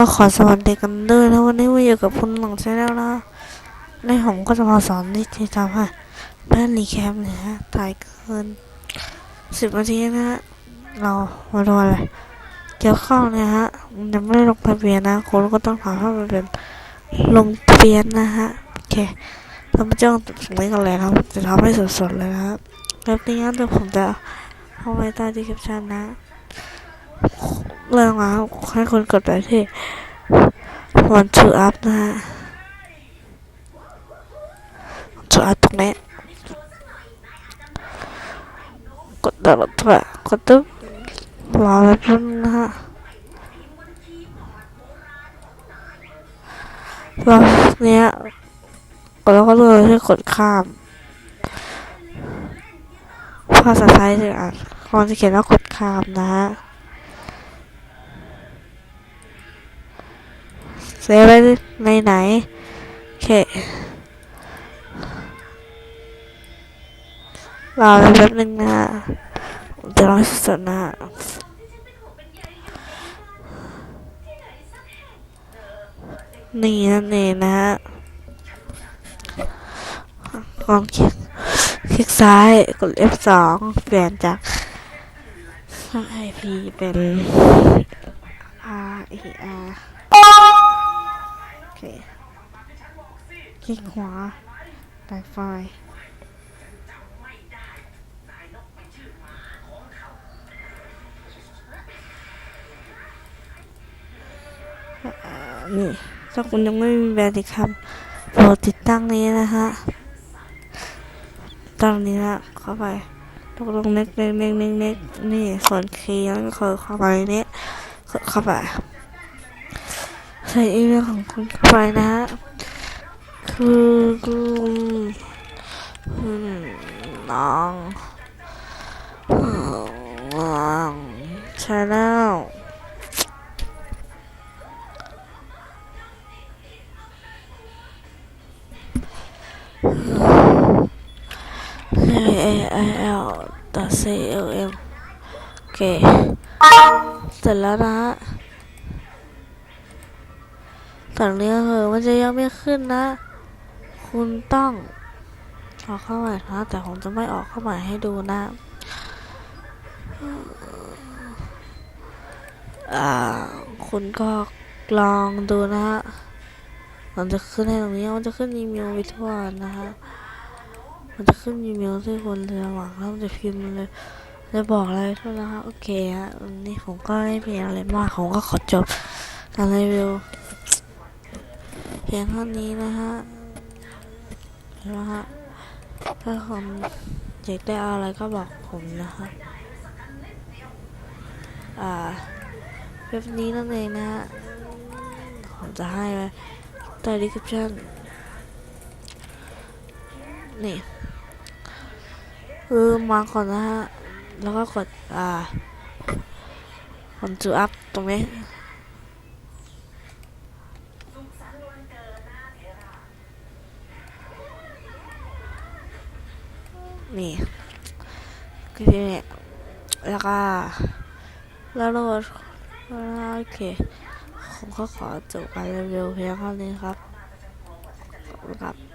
ก็ขอสวัสดีกันด้วยนะวันนี้มาอยู่กับคุณหลังใช่แล้วนะในผมก็จะมาสอนที่จะทำให้แป้นรีแคปนะฮะถ่ายเกินสิบนาทีนะฮะเรามาดูอะไรเกี่ยวข้องนะฮะมันยังไม่ได้ลงทะเบียนนะคุณก็ต้องถามว่ามันเป็นลงทะเบียนนะฮะโอเคเรามาจ้องตรงนี้กันเลยนะครับจะทำให้สดๆเลยนะครับแบบนี้นะเดี๋ยวผมจะเอาไว้ใต้ดีคปชันนะ เรื่องแล้วให้คนกดไปที่ want to up นะฮะ want to up ตรงนี้กดดาวน์โหลดตัวกดตึ๊บรอแป๊บนึงนะฮะรอบเนี้ยกดแล้วก็เลือกที่กดข้ามภาษาไทยจะอ่านควจะเขียนว่ากดข้ามนะฮะ เซฟไว้ในไหน โอเครอแป๊บนึงนะจะรอสดนะนี่นั่นเองนะฮะลองคลิกคลิกซ้ายกด F2 เปลี่ยนจาก IP เป็น R E R เค คลิกขวาได้ไฟล์นี่ถ้าคุณยังไม่มีแบรนด์อีกครับโปรดติดตั้งนี้นะฮะตั้งนี้นะเข้าไปตกลงเน็กเน็กเน็กเน็กนี่ส่วนคีย์แล้วก็คือเข้าไปนี้กเข้าไป ส่อีเมลของคุณเข้าไปนะฮะคือกลุ่มน้องน้องชาแนลเอไอเอลต่อ C L M โอเคเสร็จแล้วนะฮะ ฝั่งนี้ก็คือมันจะยังไม่ขึ้นนะ คุณต้องออกเข้าใหม่นะแต่ผมจะไม่ออกเข้าใหม่ให้ดูนะอ่าคุณก็ลองดูนะฮะมันจะขึ้นให้ตรงนี้ มันจะขึ้นอีเมลไปทั่วนะฮะ มันจะขึ้นอีเมลที่คนจะหวังแล้วมันจะพิมพ์เลย จะบอกอะไรทั่วนะคะโอเคฮะวันนี้ผมก็ไม่มีอะไรมาก ผมก็ขอจบการรีวิว เพียงเท่านี้นะฮะนะฮะถ้าคุณอยากได้อะไรก็บอกผมนะฮะอ่าเว็บนี้นั่นเองนะฮะผมจะให้ไว้ใต้ description นี่คือมาก่อนนะฮะ แล้วก็กด อ่าผมจูอัพตรงนี้ นี่คือเนี่ยแล้วก็แล้วโหลดโอเคผมก็ขอจบการรีวิวเพียงเท่านี้ครับขอบคุณครับ